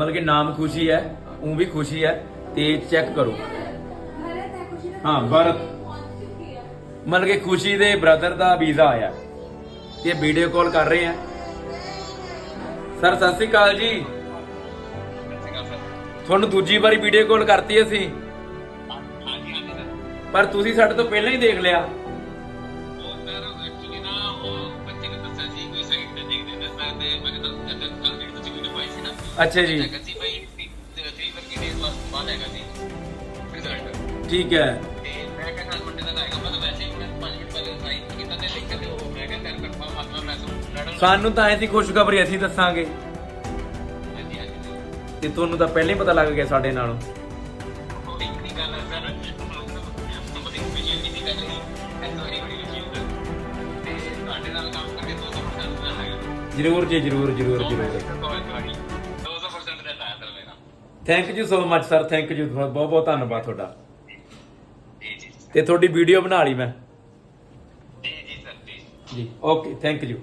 ਮਤਲਬ ਕਿ ਨਾਮ ਖੁਸ਼ੀ ਹੈ ਉਹ ਵੀ ਖੁਸ਼ੀ ਹੈ ਤੇ ਚੈੱਕ ਕਰੋ। ਹਾਂ ਭਰਤ ਮਤਲਬ ਕਿ ਖੁਸ਼ੀ ਦੇ ਬ੍ਰਦਰ ਦਾ ਵੀਜ਼ਾ ਆਇਆ। ਤੇ ਵੀਡੀਓ ਕਾਲ ਕਰ ਰਹੇ ਆ। ਸਰ ਸਤਿ ਸ੍ਰੀ ਅਕਾਲ ਜੀ। ਤੁਹਾਨੂੰ ਦੂਜੀ ਵਾਰੀ ਵੀਡੀਓ ਕਾਲ ਕਰਤੀ ਅਸੀਂ। ਪਰ ਤੁਸੀਂ ਸਾਡੇ ਤੋਂ ਪਹਿਲਾਂ ਹੀ ਦੇਖ ਲਿਆ। ਅੱਛਾ ਜੀ। ਹੈਗਾ ਸੀ ਭਾਈ ਤੇ ਤੀਹ ਵਰਗੀ ਡੇਜ਼ ਬਾਅਦ ਬਾਅਦ ਹੈਗਾ ਸੀ। ਰਿਜ਼ਲਟ ਠੀਕ ਹੈ। ਤੇ ਮੈਂ ਕਿਹਾ ਕੱਲ ਮੰਡੇ ਤੱਕ ਆਏਗਾ ਮੈਂ ਤਾਂ ਵੈਸੇ ਹੀ ਮੈਂ 5 ਮਿੰਟ ਪਹਿਲੇ ਸਾਈਨ ਕੀਤਾ ਤੇ ਲਿਖਿਆ ਤੇ ਉਹ ਮੈਂ ਕਿਹਾ ਸਰ ਕਨਫਰਮ ਆਪਣਾ ਮੈਸੇਜ ਲੜਨ ਸਾਨੂੰ ਤਾਂ ਐਸੀ ਖੁਸ਼ਖਬਰੀ ਅਸੀਂ ਦੱਸਾਂਗੇ। ਹਾਂਜੀ ਹਾਂਜੀ। ਤੇ ਤੁਹਾਨੂੰ ਤਾਂ ਪਹਿਲਾਂ ਹੀ ਪਤਾ ਲੱਗ ਗਿਆ ਸਾਡੇ ਨਾਲੋਂ। ਉਹ ਇੱਕ ਦੀ ਗੱਲ ਹੈ ਸਰ ਬੜੀ ਖੁਸ਼ੀ ਦੀ ਗੱਲ ਹੈ ਇਹ ਤਾਂ ਬੜੀ ਬੜੀ ਖੁਸ਼ੀ ਹੈ ਤੇ ਤੁਹਾਡੇ ਨਾਲ ਕੰਮ ਕਰਕੇ 200% ਦਾ ਹੈਗਾ। ਜਰੂਰ ਜੀ ਜਰੂਰ ਜਰੂਰ ਜਰੂਰ। 200% ਦਾ ਲਾਇਆ ਸਰ ਮੇਰਾ thank you so much sir thank you ਬਹੁਤ ਬਹੁਤ ਧੰਨਵਾਦ ਤੁਹਾਡਾ। ਜੀ ਜੀ ਤੇ ਤੁਹਾਡੀ ਵੀਡੀਓ ਬਣਾ ਲਈ ਮੈਂ। ਜੀ ਜੀ ਸਰ ਜੀ। ਜੀ ਓਕੇ ਥੈਂਕ ਯੂ